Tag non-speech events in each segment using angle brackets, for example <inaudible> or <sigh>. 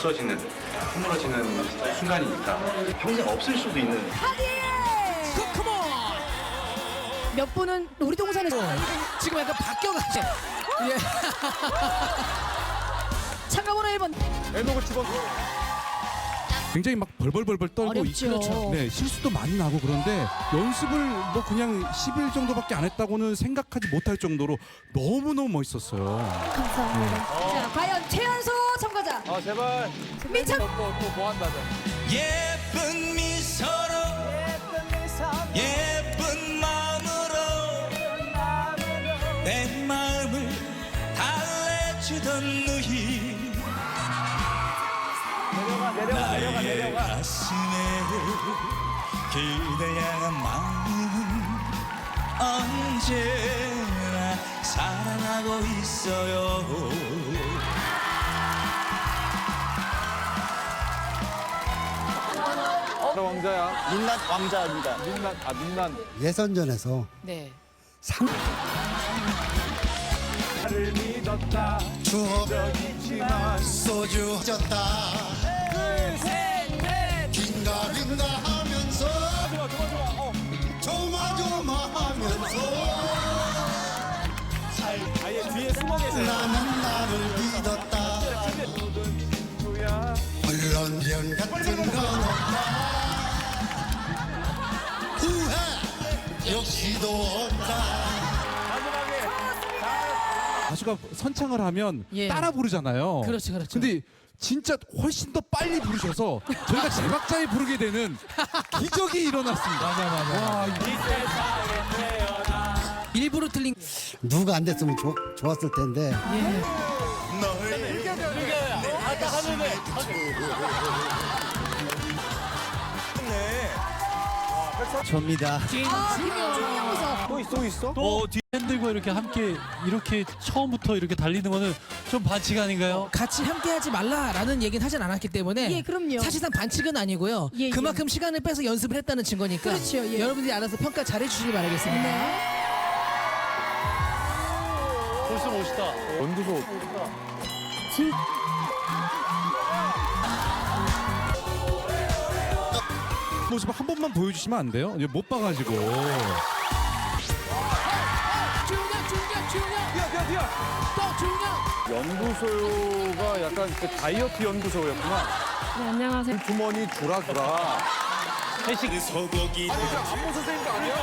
없어지는 허물어지는 순간이니까 평생 없을 수도 있는. 컴온 몇 분은 우리 동산에서 지금 약간 바뀌어가지 예. <laughs> 참가번호 1번 굉장히 막 벌벌벌벌 떨고 어렵죠. 이- 그렇죠. 네, 실수도 많이 나고 그런데 연습을 뭐 그냥 10일 정도밖에 안 했다고는 생각하지 못할 정도로 너무너무 멋있었어요. 감사합니다. 자, 과연 최연소 참가자. 아 제발. 민찬 또뭐 한다 예쁜 미소로. 예쁜 마음으로. 내 마음을 달래주던 너희 내려가 내려가 내려가 나의 내려가 가슴에 그대 향한 마음은 언제나 사랑하고 있어요 저 왕자야 민낯 왕자입니다. 민난 아 민난 예선전에서 네. 상 나를 믿었다 추억이지만 소주 졌다 역시도 없다 마지막에 가수가 선창을 하면 예. 따라 부르잖아요. 그렇죠, 그렇죠. 근데 진짜 훨씬 더 빨리 부르셔서 저희가 제박자에 부르게 되는 기적이 일어났습니다. 맞아 맞아. 와, 이- 일부러 틀린 누가 안 됐으면 좋, 좋았을 텐데 접니다 아, 또 있어 또 있어 또 팬들과 이렇게 함께 이렇게 처음부터 이렇게 달리는 거는 좀 반칙 아닌가요? 같이 함께하지 말라라는 얘기는 하진 않았기 때문에 예, 그럼요. 사실상 반칙은 아니고요. 예, 예. 그만큼 시간을 빼서 연습을 했다는 증거니까 그렇죠, 예. 여러분들이 알아서 평가 잘해 주시기 바라겠습니다. 네. 벌써 멋있다. 연두소 모습 한 번만 보여주시면 안 돼요? 이제 못 봐가지고. 준영, 준영, 준영, 뛰어 뛰어 뛰어 또 준영. 연구소가 약간 그 다이어트 연구소였구나 네, 안녕하세요. 주머니 주라 주라 소고기 안무 선생님도 아니야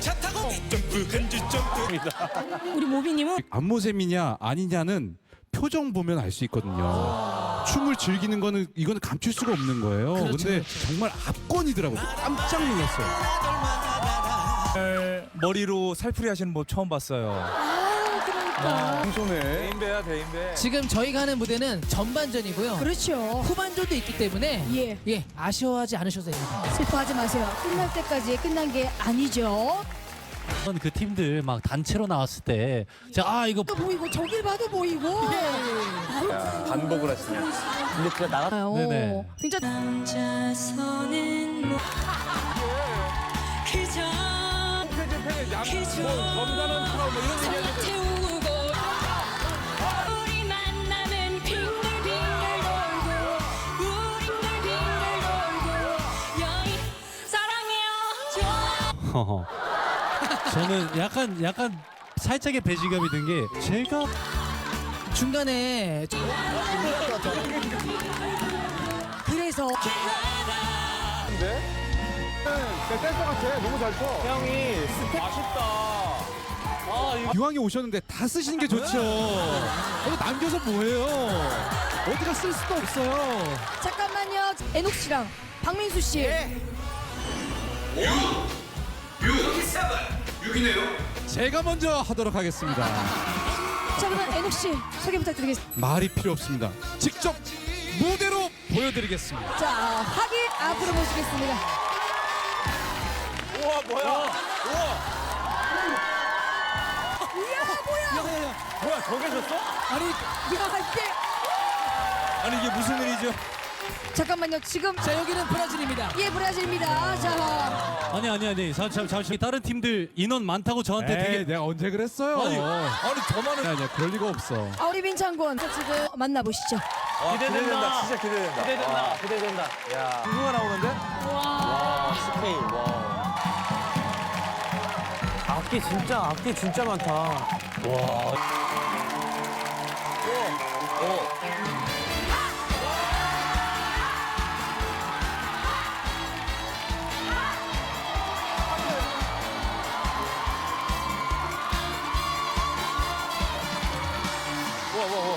차 타고 점프 간지 점프 우리 모비님은 안모셈이냐 아니냐는 표정 보면 알 수 있거든요. 춤을 즐기는 거는 이거는 감출 수가 없는 거예요. 그렇죠, 근데 정말 압권이더라고요. 깜짝 놀랐어요. 머리로 살풀이 하시는 법 처음 봤어요. 아, 그러니까. 공손해 대인배야 대인배 지금 저희가 하는 무대는 전반전이고요. 그렇죠. 후반전도 있기 때문에 예. 예 아쉬워하지 않으셔도 됩니다. 슬퍼하지 마세요. 끝날 때까지 끝난 게 아니죠. 그 팀들 막 단체로 나왔을 때, 제가 아 이거 또 보이고 저길 봐도 보이고. 반복을 하시네 근데 진짜 나가 아유, 네네. 진짜 혼자서는 못 그저 팬이 팬이 약뭐 검사는 트라우마 이런 얘기 설레 태우고 우리 만나면 빙글빙글 돌고 우리 빙글빙글 돌고 여인 사랑해요 좋아 <laughs> 저는 약간 약간 살짝의 배신감이 든 게 제가 중간에 저- 그래서 네? 네, 댄서 같아 너무 잘춰 형이 아쉽다 기왕에 오셨는데 다 쓰시는 게 좋죠. 이거 남겨서 뭐해요? 어디가 쓸 수도 없어요. 잠깐만요. 에녹 씨랑 박민수 씨. 제가 먼저 하도록 하겠습니다. 자, 그러면 에녹 씨 소개 부탁드리겠습니다. 말이 필요 없습니다. 직접 무대로 보여드리겠습니다. 자, 하기 앞으로 모시겠습니다. 우와 뭐야 우와 이야, 뭐야? 뭐야 저게 졌어? 아니 야, 이게 아니 이게 무슨 일이죠? 잠깐만요. 지금 자 여기는 브라질입니다. 예 브라질입니다. 자, 아니 아니 아니 잠, 잠, 잠시 다른 팀들 인원 많다고 저한테 에이, 되게 내가 언제 그랬어요? 아니, 아니 저만은 아니야. 그럴 리가 없어. 아, 우리 민창군 저 지금 만나보시죠. 기대된다. 진짜 기대된다. 기대된다. 기대된다. 야. 누가 나오는데? 와. 스페인. 와. 악기 진짜 악기 진짜 많다. 와.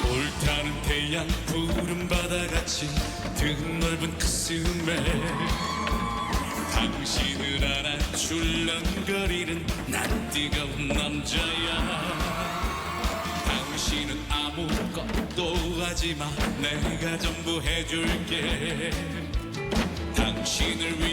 불타는 태양 푸른 바다같이 드넓은 가슴에 당신을 안아 출렁거리는 난 뜨거운 남자야. 당신은 아무것도 하지마. 내가 전부 해줄게. 당신을 위해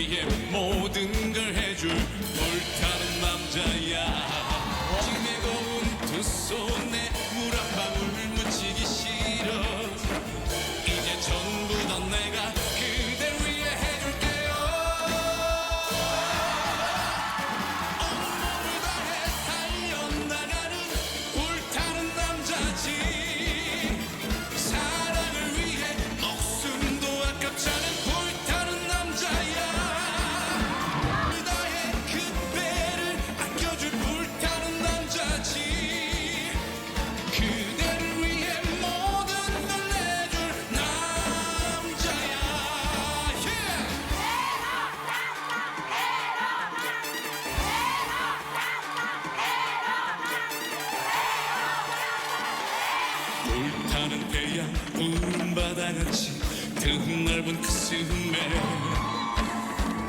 바다같이 드넓은 가슴에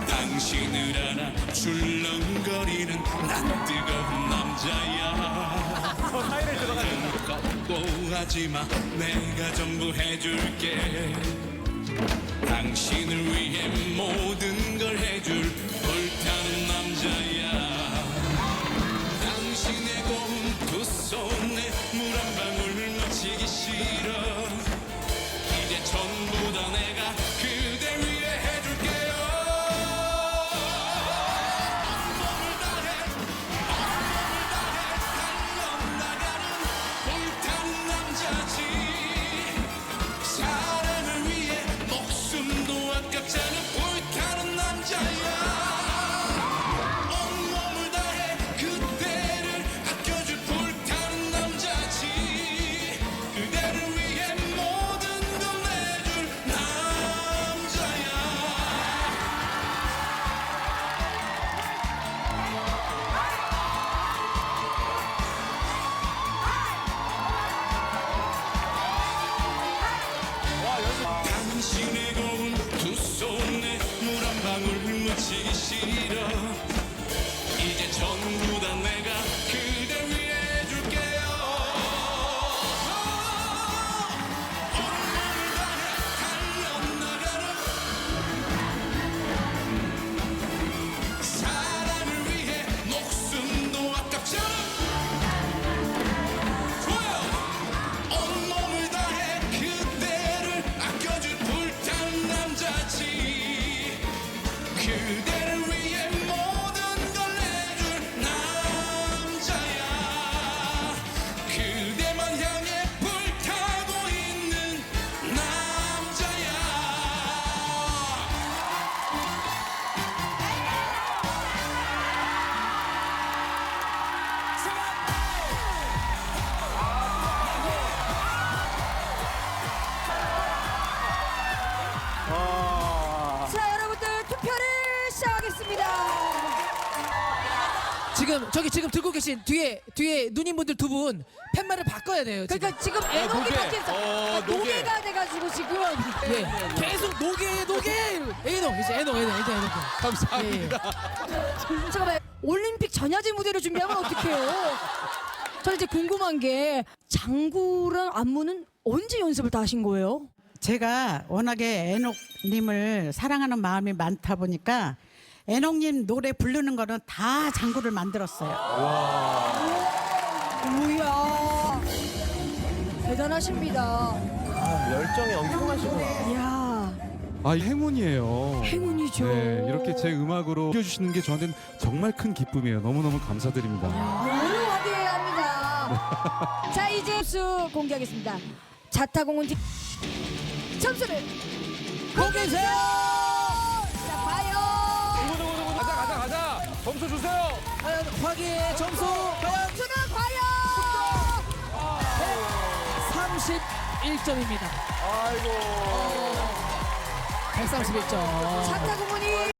당신을 안아 출렁거리는 난 뜨거운 남자야. 아무것도 하지마 내가 전부 해줄게. 당신을 위해 모든 걸 해줄 물한 방울 묻히기 싫어 자, 여러분들 투표를 시작하겠습니다. 지금 저기 지금 들고 계신 뒤에 뒤에 누님 분들 두 분 팻말을 바꿔야 돼요. 지금. 그러니까 지금 애녹이 노게. 바뀌었어. 어, 그러니까 노게가 돼가지고 지금. 예, 계속 노게 노게 애녹 이제 애녹 애녹 이제 애녹. 감사합니다. 잠깐만 올림픽 전야제 무대를 준비하면 어떡해요? 저 이제 궁금한 게 장구랑 안무는 언제 연습을 다 하신 거예요? 제가 워낙에 애녹님을 사랑하는 마음이 많다 보니까 애녹님 노래 부르는 거는 다 장구를 만들었어요. 뭐야 대단하십니다. 열정이 엄청나시구나. 이야 아 행운이에요. 행운이죠. 네, 이렇게 제 음악으로 이겨주시는 게 저한테는 정말 큰 기쁨이에요. 너무너무 감사드립니다. 너무 화기애애합니다. <laughs> 자 이제 점수 공개하겠습니다. 자타공은 지- 점수를 공개해주세요. 자 과연 가자 가자 가자. 점수 주세요. 과연 화기의 점수 과연 점수는 과연 31점입니다. 아이고. 131점. 자타공은이